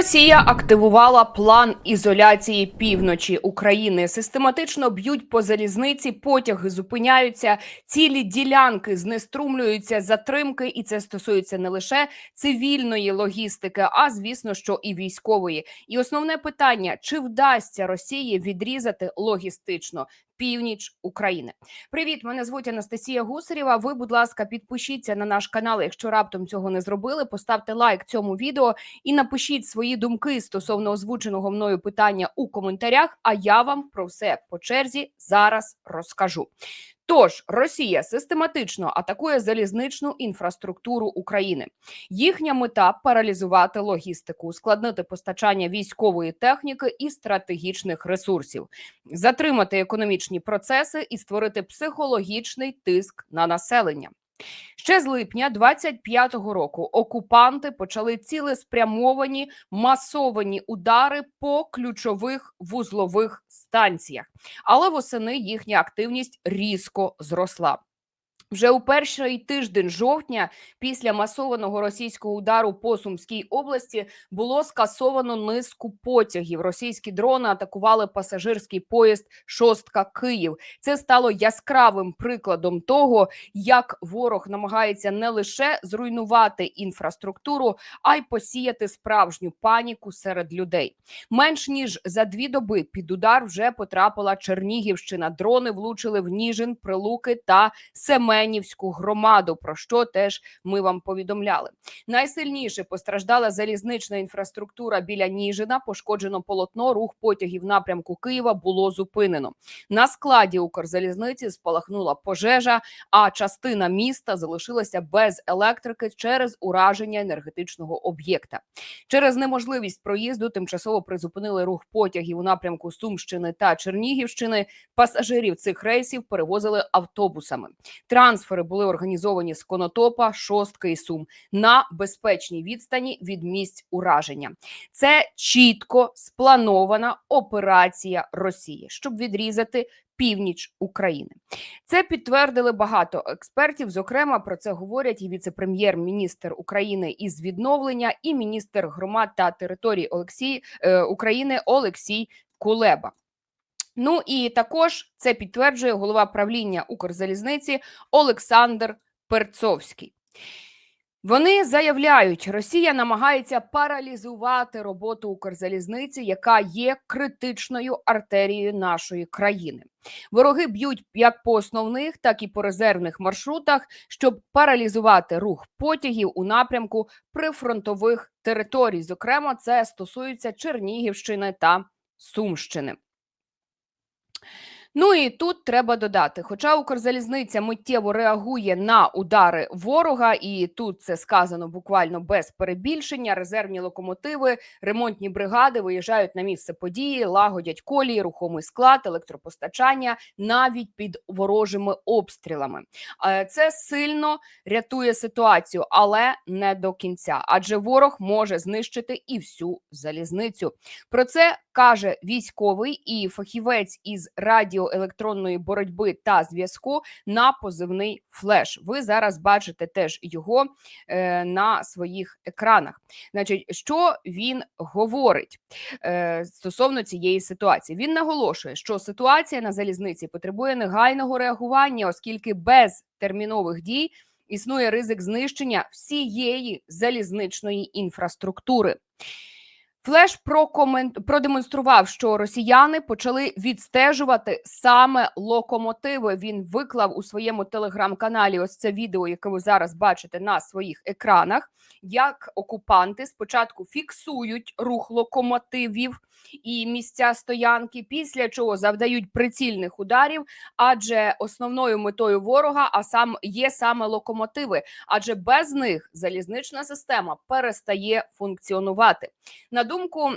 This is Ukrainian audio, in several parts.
Росія активувала план ізоляції півночі України. Систематично б'ють по залізниці, потяги зупиняються, цілі ділянки знеструмлюються, затримки, і це стосується не лише цивільної логістики, а звісно, що і військової. І основне питання: чи вдасться Росії відрізати логістично північ України? Привіт, мене звуть Анастасія Гусарєва. Ви, будь ласка, підпишіться на наш канал, якщо раптом цього не зробили. Поставте лайк цьому відео і напишіть свої думки стосовно озвученого мною питання у коментарях. А я вам про все по черзі зараз розкажу. Тож Росія систематично атакує залізничну інфраструктуру України. Їхня мета паралізувати логістику, ускладнити постачання військової техніки і стратегічних ресурсів, затримати економічні процеси і створити психологічний тиск на населення. Ще з липня 25-го року окупанти почали цілеспрямовані масовані удари по ключових вузлових станціях, але восени їхня активність різко зросла. Вже у перший тиждень жовтня, після масованого російського удару по Сумській області, було скасовано низку потягів. Російські дрони атакували пасажирський поїзд Шостка Київ. Це стало яскравим прикладом того, як ворог намагається не лише зруйнувати інфраструктуру, а й посіяти справжню паніку серед людей. Менш ніж за дві доби під удар вже потрапила Чернігівщина. Дрони влучили в Ніжин, Прилуки та Семен. Семенівську громаду, про що теж ми вам повідомляли. Найсильніше постраждала залізнична інфраструктура біля Ніжина. Пошкоджено полотно. Рух потягів напрямку Києва було зупинено. На складі Укрзалізниці спалахнула пожежа, а частина міста залишилася без електрики через ураження енергетичного об'єкта. Через неможливість проїзду тимчасово призупинили рух потягів у напрямку Сумщини та Чернігівщини. Пасажирів цих рейсів перевозили автобусами. Трансфери були організовані з Конотопа, Шостки і Сум на безпечній відстані від місць ураження. Це чітко спланована операція Росії, щоб відрізати. Північ України це підтвердили багато експертів. Зокрема, про це говорять і віце-прем'єр-міністр України із відновлення, і міністр громад та територій Олексій е, України Олексій Кулеба. Ну і також це підтверджує голова правління Укрзалізниці Олександр Перцовський. Вони заявляють, Росія намагається паралізувати роботу Укрзалізниці, яка є критичною артерією нашої країни. Вороги б'ють як по основних, так і по резервних маршрутах, щоб паралізувати рух потягів у напрямку прифронтових територій. Зокрема, це стосується Чернігівщини та Сумщини. Ну і тут треба додати: хоча Укрзалізниця миттєво реагує на удари ворога, і тут це сказано буквально без перебільшення. Резервні локомотиви, ремонтні бригади виїжджають на місце події, лагодять колії, рухомий склад, електропостачання навіть під ворожими обстрілами. Це сильно рятує ситуацію, але не до кінця, адже ворог може знищити і всю залізницю. Про це каже військовий і фахівець із радіоелектронної боротьби та зв'язку на позивний флеш. Ви зараз бачите теж його е, на своїх екранах. Значить, що він говорить е, стосовно цієї ситуації? Він наголошує, що ситуація на залізниці потребує негайного реагування, оскільки без термінових дій. Існує ризик знищення всієї залізничної інфраструктури. Флеш прокомент... продемонстрував, що росіяни почали відстежувати саме локомотиви. Він виклав у своєму телеграм-каналі. Ось це відео, яке ви зараз бачите на своїх екранах. Як окупанти спочатку фіксують рух локомотивів і місця стоянки, після чого завдають прицільних ударів, адже основною метою ворога, а сам є саме локомотиви, адже без них залізнична система перестає функціонувати. На думку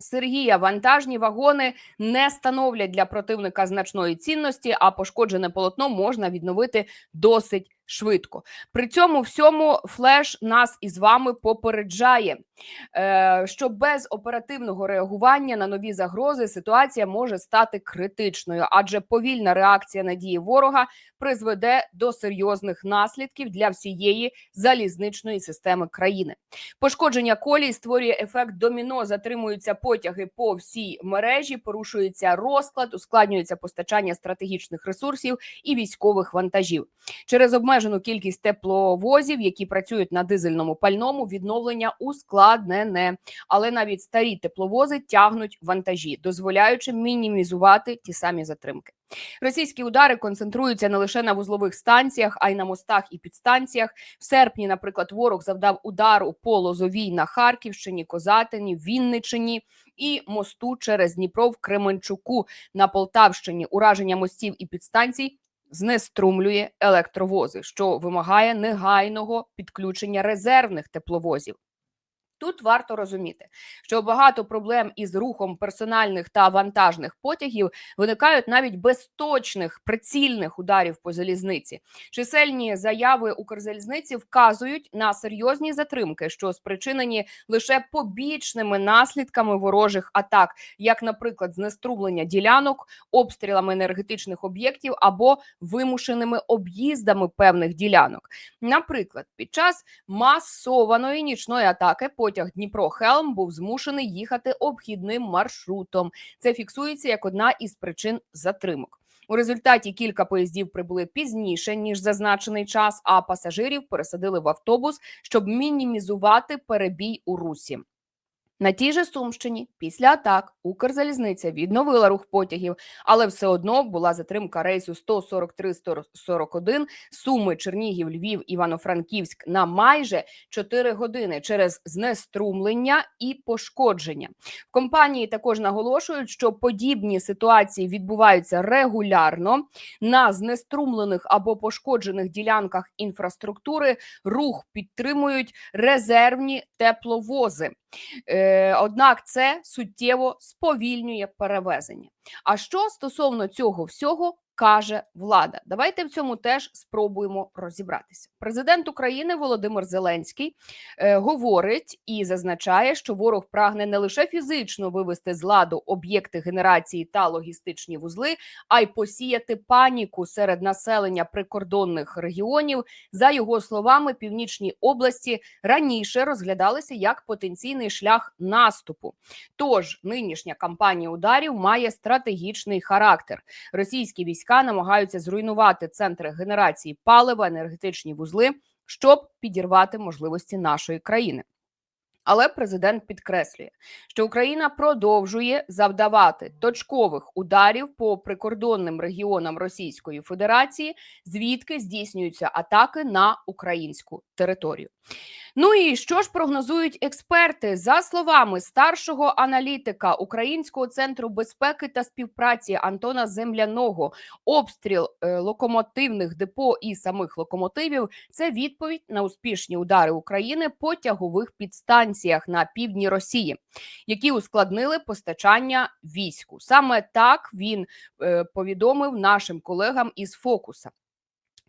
Сергія вантажні вагони не становлять для противника значної цінності, а пошкоджене полотно можна відновити досить швидко. При цьому всьому флеш нас із вами попереджає. Е, що без оперативного реагування на нові загрози ситуація може стати критичною, адже повільна реакція на дії ворога призведе до серйозних наслідків для всієї залізничної системи країни. Пошкодження колій створює ефект доміно, затримуються потяги по всій мережі, порушується розклад, ускладнюється постачання стратегічних ресурсів і військових вантажів. Через обмежену кількість тепловозів, які працюють на дизельному пальному, відновлення ускладнене. Але навіть старі тепловози тягнуть вантажі, дозволяючи мінімізувати ті самі затримки. Російські удари концентруються не лише на вузлових станціях, а й на мостах і підстанціях. В серпні, наприклад, ворог завдав удару по Лозовій на Харківщині, Козатині, Вінничині і мосту через Дніпро в Кременчуку на Полтавщині. Ураження мостів і підстанцій знеструмлює електровози, що вимагає негайного підключення резервних тепловозів. Тут варто розуміти, що багато проблем із рухом персональних та вантажних потягів виникають навіть без точних прицільних ударів по залізниці. Чисельні заяви Укрзалізниці вказують на серйозні затримки, що спричинені лише побічними наслідками ворожих атак, як, наприклад, знеструмлення ділянок, обстрілами енергетичних об'єктів або вимушеними об'їздами певних ділянок. Наприклад, під час масованої нічної атаки потяг Дніпро Хелм був змушений їхати обхідним маршрутом. Це фіксується як одна із причин затримок. У результаті кілька поїздів прибули пізніше ніж зазначений час, а пасажирів пересадили в автобус, щоб мінімізувати перебій у русі. На тій же Сумщині після атак Укрзалізниця відновила рух потягів, але все одно була затримка рейсу 143-141 Суми, Чернігів, Львів, Івано-Франківськ на майже 4 години через знеструмлення і пошкодження. В компанії також наголошують, що подібні ситуації відбуваються регулярно на знеструмлених або пошкоджених ділянках інфраструктури. Рух підтримують резервні тепловози. Е, Однак це суттєво сповільнює перевезення. А що стосовно цього всього каже влада? Давайте в цьому теж спробуємо розібратися. Президент України Володимир Зеленський е, говорить і зазначає, що ворог прагне не лише фізично вивести з ладу об'єкти генерації та логістичні вузли, а й посіяти паніку серед населення прикордонних регіонів. За його словами, північні області раніше розглядалися як потенційний шлях наступу. Тож нинішня кампанія ударів має стратегічний характер. Російські війська намагаються зруйнувати центри генерації палива, енергетичні вузли, щоб підірвати можливості нашої країни. Але президент підкреслює, що Україна продовжує завдавати точкових ударів по прикордонним регіонам Російської Федерації, звідки здійснюються атаки на українську територію. Ну і що ж прогнозують експерти за словами старшого аналітика Українського центру безпеки та співпраці Антона Земляного, обстріл е, локомотивних депо і самих локомотивів це відповідь на успішні удари України по тягових підстанціях на півдні Росії, які ускладнили постачання війську. Саме так він е, повідомив нашим колегам із Фокуса.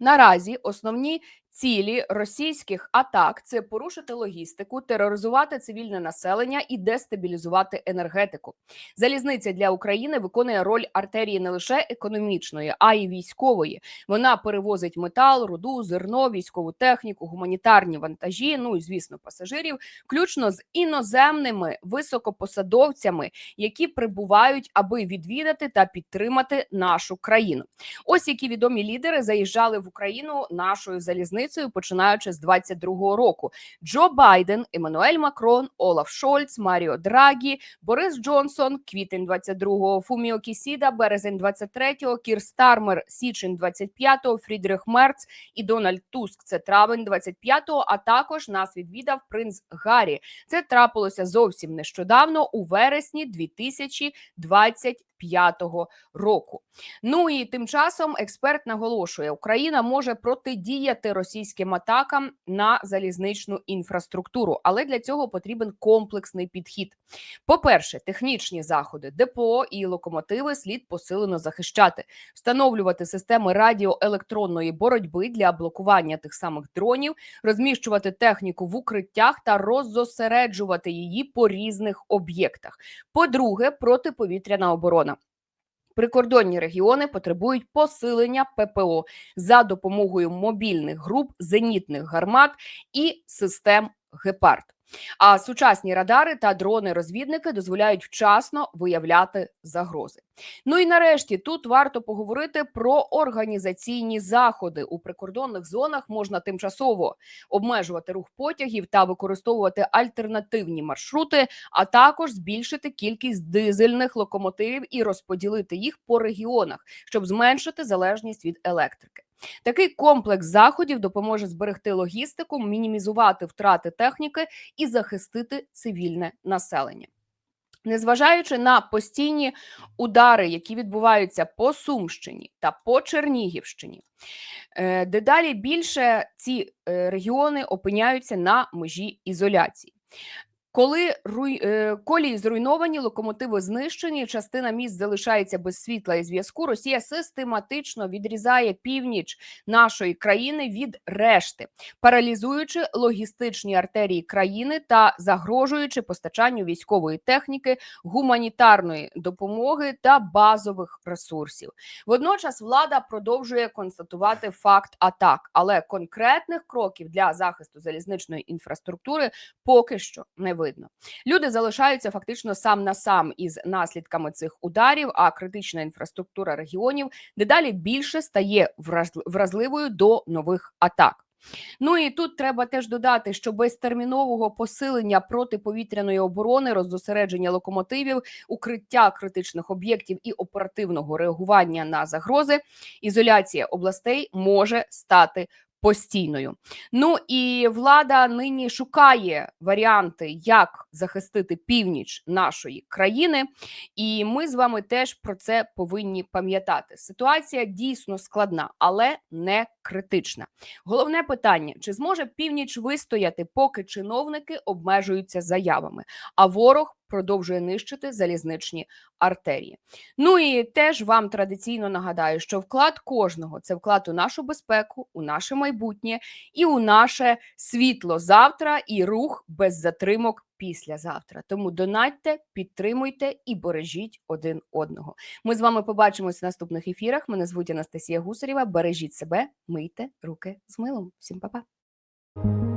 Наразі основні цілі російських атак це порушити логістику, тероризувати цивільне населення і дестабілізувати енергетику. Залізниця для України виконує роль артерії не лише економічної, а й військової. Вона перевозить метал, руду, зерно, військову техніку, гуманітарні вантажі. Ну і звісно, пасажирів, включно з іноземними високопосадовцями, які прибувають, аби відвідати та підтримати нашу країну. Ось які відомі лідери заїжджали в Україну нашою залізницею, починаючи з 22-го року: Джо Байден, Еммануель Макрон, Олаф Шольц, Маріо Драгі, Борис Джонсон, квітень 22-го, Фуміо Кісіда, березень 23-го, Кір Стармер, січень 25-го, Фрідрих Мерц і Дональд Туск. Це травень 25-го, А також нас відвідав принц Гаррі. Це трапилося зовсім нещодавно у вересні 2020 2025 року. Ну і тим часом експерт наголошує, Україна може протидіяти російській російським атакам на залізничну інфраструктуру, але для цього потрібен комплексний підхід. По-перше, технічні заходи, депо і локомотиви слід посилено захищати, встановлювати системи радіоелектронної боротьби для блокування тих самих дронів, розміщувати техніку в укриттях та роззосереджувати її по різних об'єктах. По-друге, протиповітряна оборона. Прикордонні регіони потребують посилення ППО за допомогою мобільних груп, зенітних гармат і систем гепард. А сучасні радари та дрони-розвідники дозволяють вчасно виявляти загрози. Ну і нарешті тут варто поговорити про організаційні заходи у прикордонних зонах. Можна тимчасово обмежувати рух потягів та використовувати альтернативні маршрути, а також збільшити кількість дизельних локомотивів і розподілити їх по регіонах, щоб зменшити залежність від електрики. Такий комплекс заходів допоможе зберегти логістику, мінімізувати втрати техніки і захистити цивільне населення. Незважаючи на постійні удари, які відбуваються по Сумщині та по Чернігівщині, е, дедалі більше ці е, регіони опиняються на межі ізоляції. Коли руй... е, колії зруйновані, локомотиви знищені, частина міст залишається без світла і зв'язку. Росія систематично відрізає північ нашої країни від решти, паралізуючи логістичні артерії країни та загрожуючи постачанню військової техніки, гуманітарної допомоги та базових ресурсів. Водночас влада продовжує констатувати факт атак, але конкретних кроків для захисту залізничної інфраструктури поки що не видно. Люди залишаються фактично сам на сам із наслідками цих ударів, а критична інфраструктура регіонів дедалі більше стає вразл- вразливою до нових атак. Ну і тут треба теж додати, що без термінового посилення протиповітряної оборони, роззосередження локомотивів, укриття критичних об'єктів і оперативного реагування на загрози, ізоляція областей може стати постійною. Ну і влада нині шукає варіанти, як захистити північ нашої країни. І ми з вами теж про це повинні пам'ятати. Ситуація дійсно складна, але не критична. Головне питання: чи зможе північ вистояти, поки чиновники обмежуються заявами, а ворог продовжує нищити залізничні артерії. Ну і теж вам традиційно нагадаю, що вклад кожного це вклад у нашу безпеку, у наше майбутнє і у наше світло завтра, і рух без затримок післязавтра. Тому донатьте, підтримуйте і бережіть один одного. Ми з вами побачимось в наступних ефірах. Мене звуть Анастасія Гусарєва. Бережіть себе, мийте руки з милом. Всім па-па.